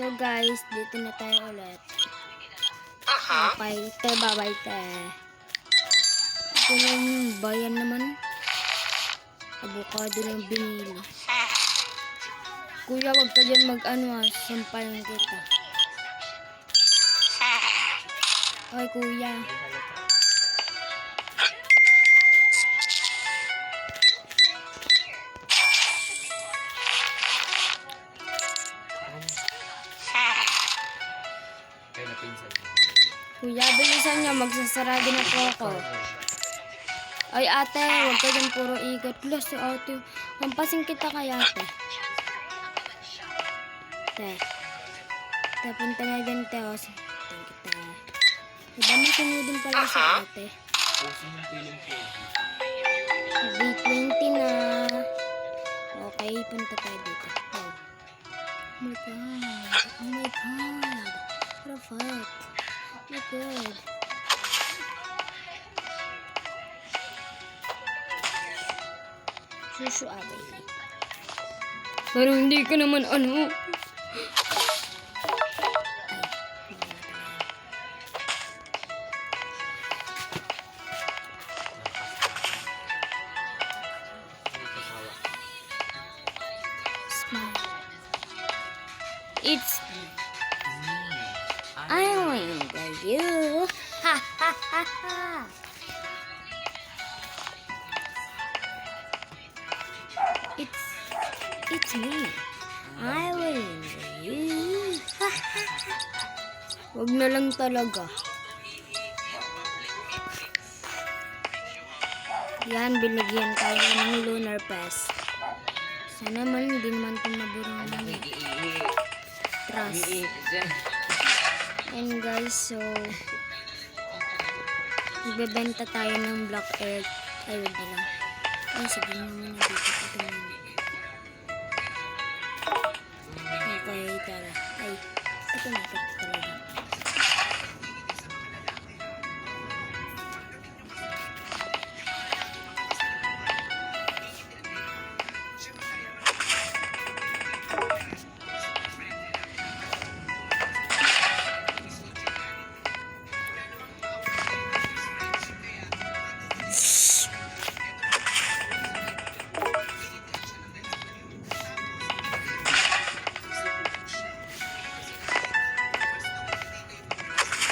So guys, dito na tayo ulit. Okay, te, babay te. Ito na yung bayan naman. Avocado lang binili. Kuya, wag ka dyan mag-ano ah. Sampalan kita. Ay, kuya. Kaya Magsasarado na po ako. Ay, ate, wag ka dyan puro ikot. Plus, si ate. Hampasin kita kay ate. Te. Te, punta na dyan, te. O, kita. Diba may sunodin pala sa ate? Puso yung feeling ko. B20 na. Okay, punta tayo dito. Oh. Oh my god. Oh my god. Fuck? Oh my god. Susu abay. Parang hindi ka naman ano. It's me. I wonder you. Wag na lang talaga. Yan, binigyan tayo ng lunar pass. Sana man hindi naman ito maburo ng trust. And guys, so Nagbebenta tayo ng black egg. Ay, wag na lang. Ay, sige na muna dito. Ito muna. Tara. Ay. Ito talaga.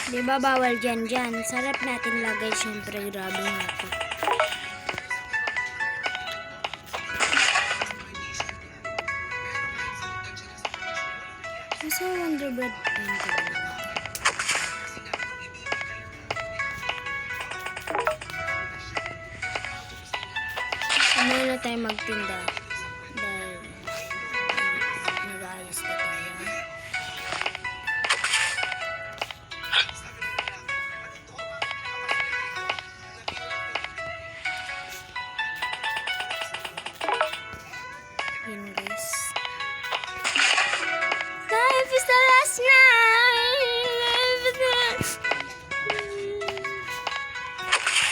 Di ba bawal dyan dyan? Sarap natin lagay syempre. Grabe nga ito. Nasa Wonder Bread pen ko? Ano na tayo magtinda?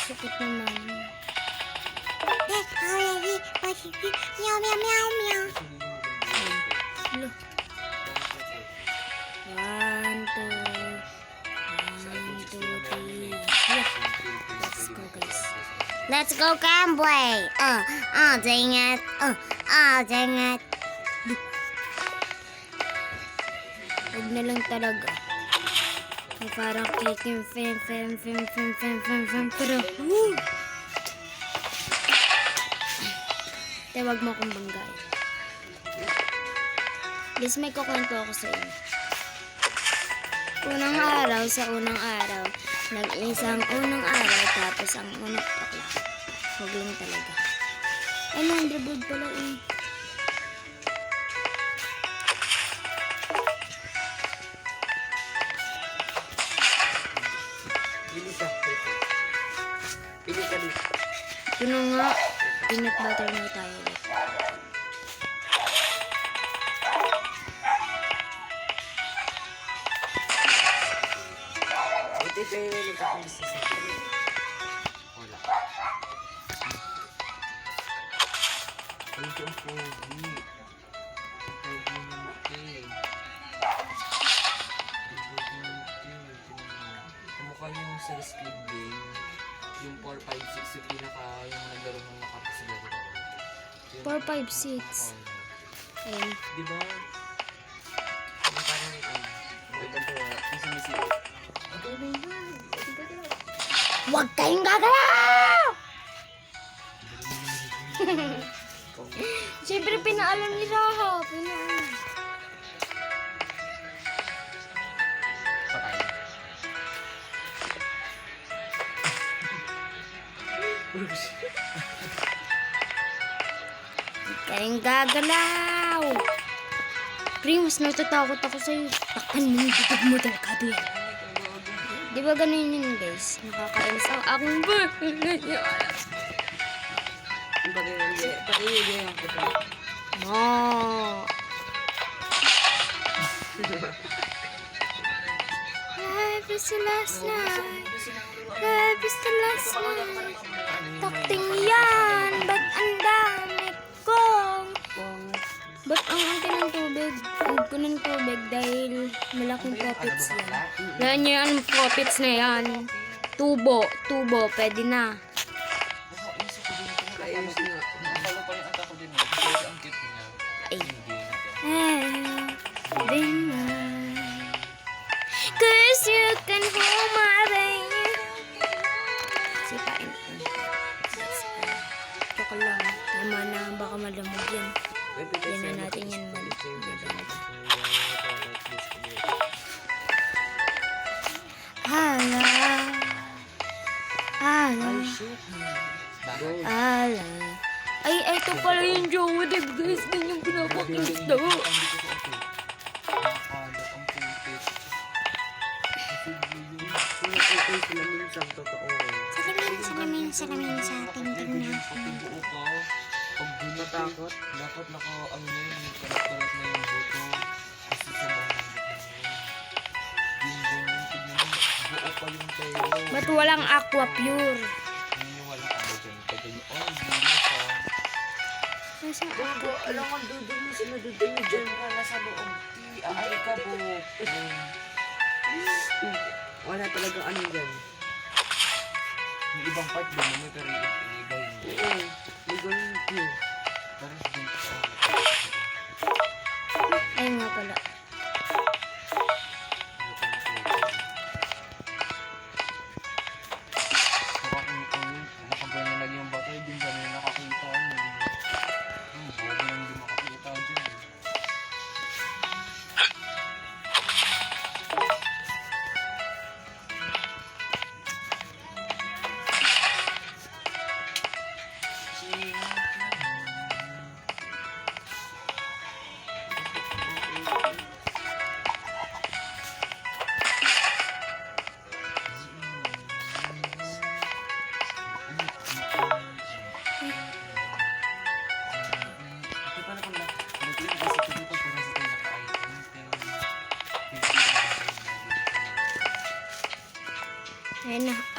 Sakit naman. Meow meow meow meow. Hello. One, two, one, two, three. Let's go guys. Let's go Gambler. Uh, oh dang it. Uh, oh dang it. Huwag na lang talaga. Ay, parang kikim, fem, fem, fem, fem, fem, fem, fem, pero, woo! Te, wag mo akong banggay. Guys, may kukwento ako sa inyo. Unang araw, sa unang araw, nag-isang unang araw, tapos ang unang bakla. Huwag lang talaga. Ay, Wonderbird pala eh. peanut butter na tayo ulit. Buti yung Thank you, Foggy. Foggy na mati. Mukha sa speed game yung 4, 5, 6, yung pinaka, yung naglaro ng nakapasilaro. 4, 5, 6. Ayun. Di ba? Yung parang, um, wait, ito, yung sumisipot. Okay na. Huwag kayong gagalaw! Siyempre, pinaalam ni Raha. Kayong gagalaw. Primus, natatakot ako sa'yo. Takpan mo yung bibig mo delikado yan. Di ba ganun yun, guys? Nakakainis ang akong hindi yung puto. Ma. Life is the last night. Life is the last night. Takting yan. Ba't ang dami kong... Ba't ang angkin ng tubig? Huwag ko ng tubig dahil malaking profits yan. Yan yan, profits na yan. Tubo, tubo, pwede na. Hala. Bakit? Ala. Ay, ay, ito pala yung jowa din, guys. Din yung minsan, totoo. Salamin, salamin, salamin sa ating tingnan. Pag natakot, dapat naka, ano yun, Ba't walang aqua pure? Naniniwala ka ba dyan? Pag ganyan, oh, hindi siya. Nasa Gago, alam mo, dudun mo sila, dudun mo dyan ka, nasa loob. Ti, ay ka po. Wala talaga ano dyan. Yung ibang part doon, may pero yung iba hindi. Oo, yun. Parang dito sa Ayun nga pala.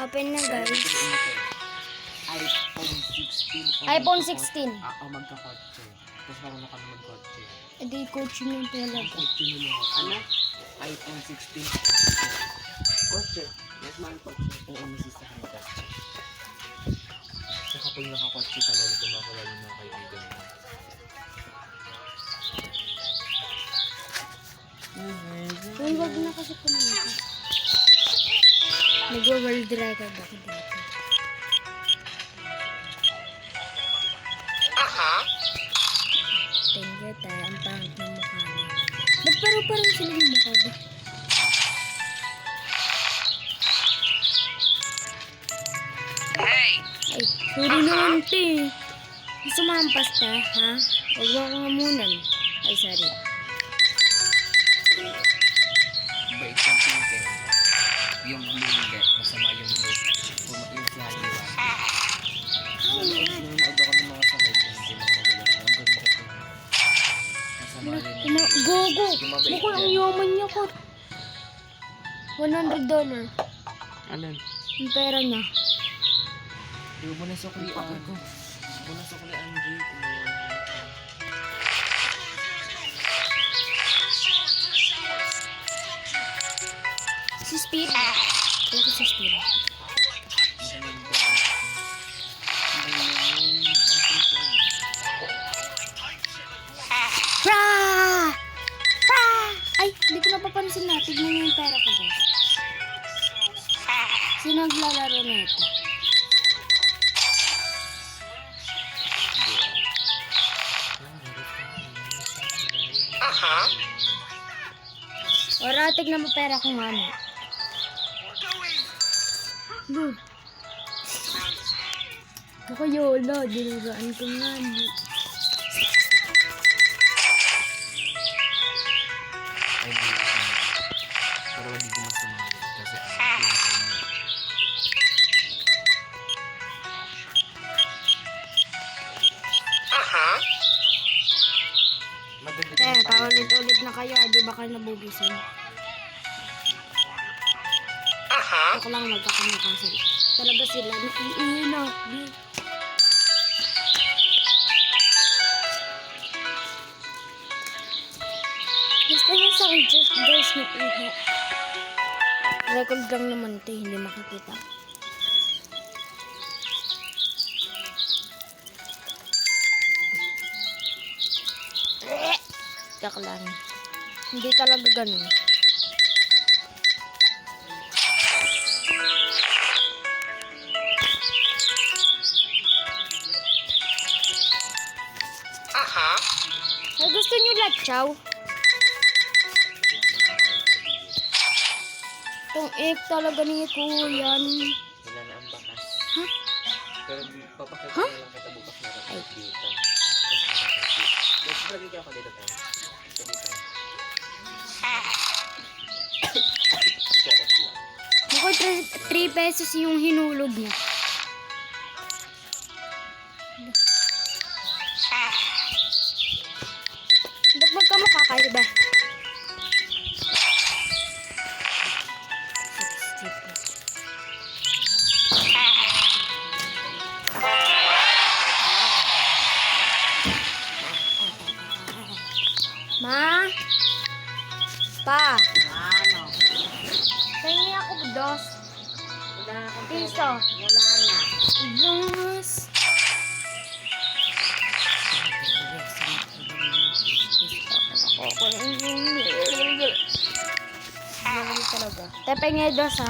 Open na, guys. iPhone 16. o iPhone magka- 16. Ah, o magkakotse. Tapos marunong ka na magkotse. Coach yun yung Ang talaga. kotse nila. Ano? iPhone 16. Kotse. Yes, man, kotse. Oo, nasisahan ka. So kapag nakakotse ka lang, kumakawal yung mga kaibigan mo. Uy, wag na kasi kumain. Nag-world record ako dito. Thank you, tayo. Ang pangit ng mukha niya. Ba't parang parang sila ng mukha ba? Ay, sorry naman. Gusto mo ang pasta, ha? Huwag mo akong amunan. Ay, sorry. Bukod ang yaman niya ko. 100 dollar. Alin? Yung pera niya. Di mo na suklian. Mo na suklian, G. Kung may Si Speed. Kaya ko sa school. Hindi ko napapansin na. Tignan niyo yung pera ko, guys. Sino naglalaro na ito? Ora, tignan mo pera ko, mami. Look. Ako yolo, dinuraan ko nga. ni. Kayo, di ba kayo nabubusan? Ako lang magkakamakasan. Talaga sila, naiihi na. Di. Basta yung sa just guys, naiihi. Record lang naman ito, hindi makikita. Lang. Hindi talaga ganun. Ay, gusto niyo latsaw? Itong egg talaga ni Kuyan. Wala na ang bakas. Ha? Pero papakita ko lang kita bukas na Ay. rin dito. Ka ako dito tayo. Mukhang 3 pesos yung hinulog niya. Ba't magkamukha kayo ba? Ma? Pa? Dos. Piso. Wala na. Dos. Ako talaga. Tepe nga dos ha.